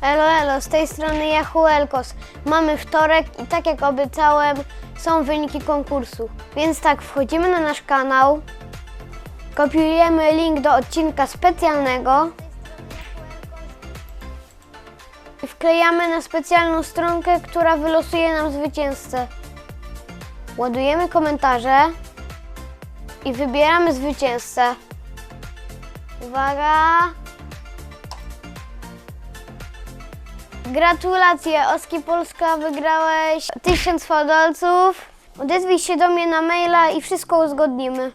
Elo, elo, z tej strony Yahoo Elkos. Mamy wtorek i tak jak obiecałem, są wyniki konkursu. Więc tak, wchodzimy na nasz kanał, kopiujemy link do odcinka specjalnego i wklejamy na specjalną stronkę, która wylosuje nam zwycięzcę. Ładujemy komentarze i wybieramy zwycięzcę. Uwaga! Gratulacje, Oski Polska, wygrałeś 1000 fałdolców. Odezwij się do mnie na maila i wszystko uzgodnimy.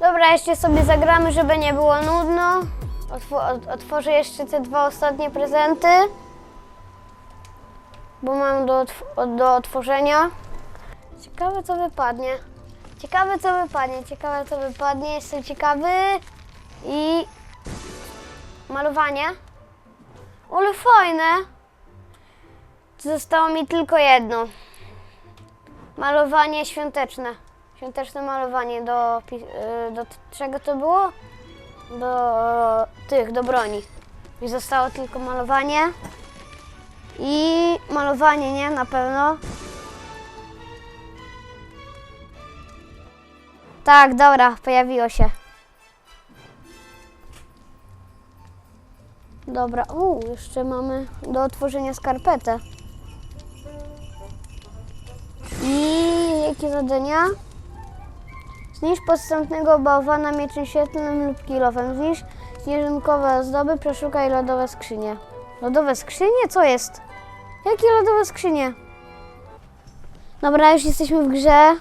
Dobra, jeszcze sobie zagramy, żeby nie było nudno. Otw- ot- otworzę jeszcze te dwa ostatnie prezenty, bo mam do, otw- do otworzenia. Ciekawe, co wypadnie. Ciekawe, co wypadnie. Ciekawe, co wypadnie. Jestem ciekawy. I malowanie. Ale fajne. Zostało mi tylko jedno. Malowanie świąteczne. Świąteczne malowanie do, y, do czego to było? Do tych, do broni. I zostało tylko malowanie. I malowanie, nie? Na pewno. Tak, dobra, pojawiło się. Dobra, u, jeszcze mamy do otworzenia skarpetę. I jakie zadania? Zniszcz podstępnego bałwana mieczem świetlnym lub kilofem. Zniszcz śnieżynkowe ozdoby, przeszukaj lodowe skrzynie. Lodowe skrzynie? Co jest? Jakie lodowe skrzynie? Dobra, już jesteśmy w grze.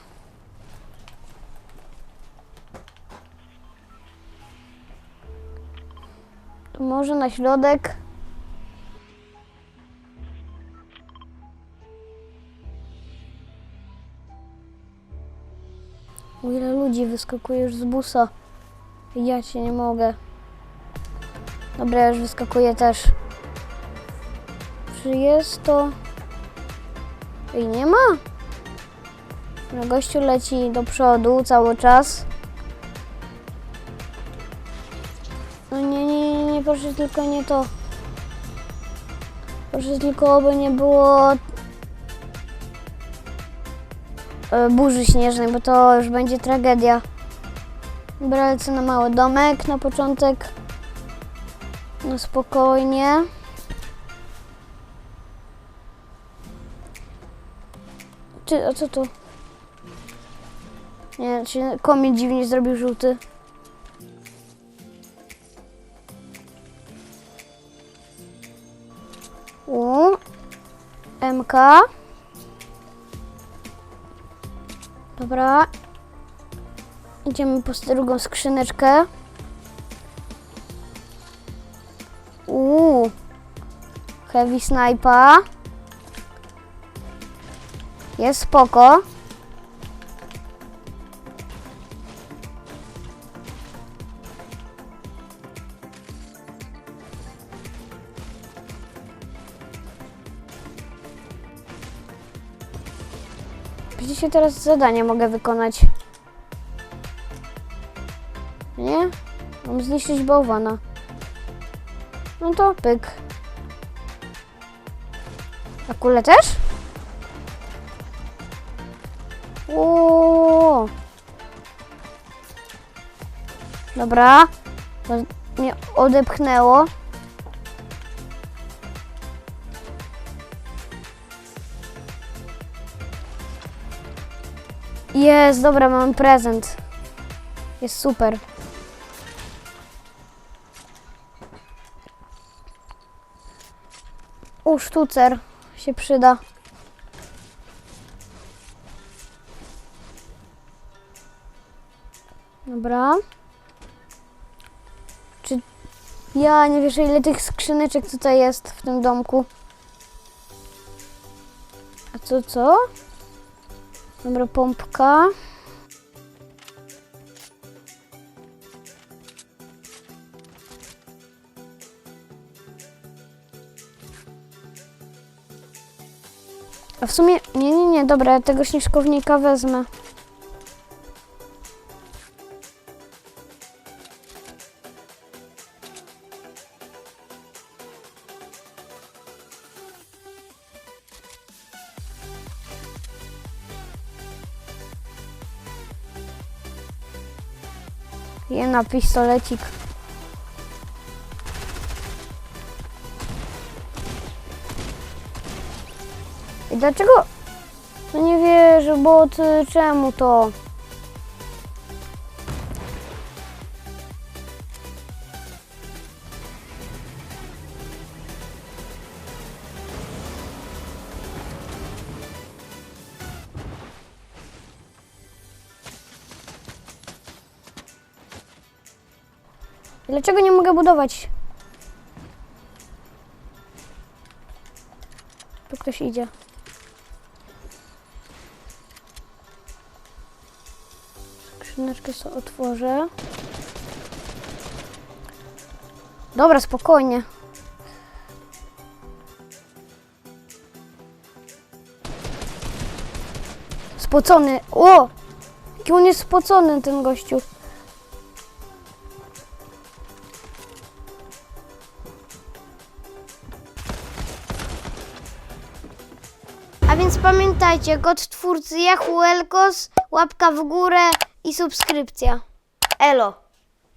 Może na środek. O ile ludzi wyskakuje już z busa. Ja cię nie mogę. Dobra, już wyskakuję też. Czy jest to... I nie ma? No, gościu leci do przodu cały czas. Proszę tylko nie to. Proszę tylko, aby nie było e, burzy śnieżnej, bo to już będzie tragedia. Dobra, lecę na mały domek na początek. No spokojnie. Czy, a co tu? Nie, się komin dziwnie zrobił żółty. U. MK. Dobra. Idziemy po drugą skrzyneczkę. Uuu. Heavy sniper. Jest spoko. Przecież ja teraz zadanie mogę wykonać. Nie? Mam zniszczyć bałwana. No to pyk. A kulę też? O. Dobra. To mnie odepchnęło. Jest, dobra, mam prezent. Jest super. U, sztucer się przyda. Dobra. Czy ja nie wiesz, ile tych skrzyneczek tutaj jest w tym domku? A co, co? Dobra, pompka. A w sumie, nie, nie, nie, dobra, ja tego śnieżkownika wezmę. Je na pistolecik. I dlaczego? No nie wierzę, bo czemu to? Dlaczego nie mogę budować? Tu ktoś idzie. Skrzyneczkę sobie otworzę. Dobra, spokojnie. Spocony. O! Jaki on jest spocony, ten gościu. Więc pamiętajcie, kod twórcy Yahoo Elkos, łapka w górę i subskrypcja. Elo.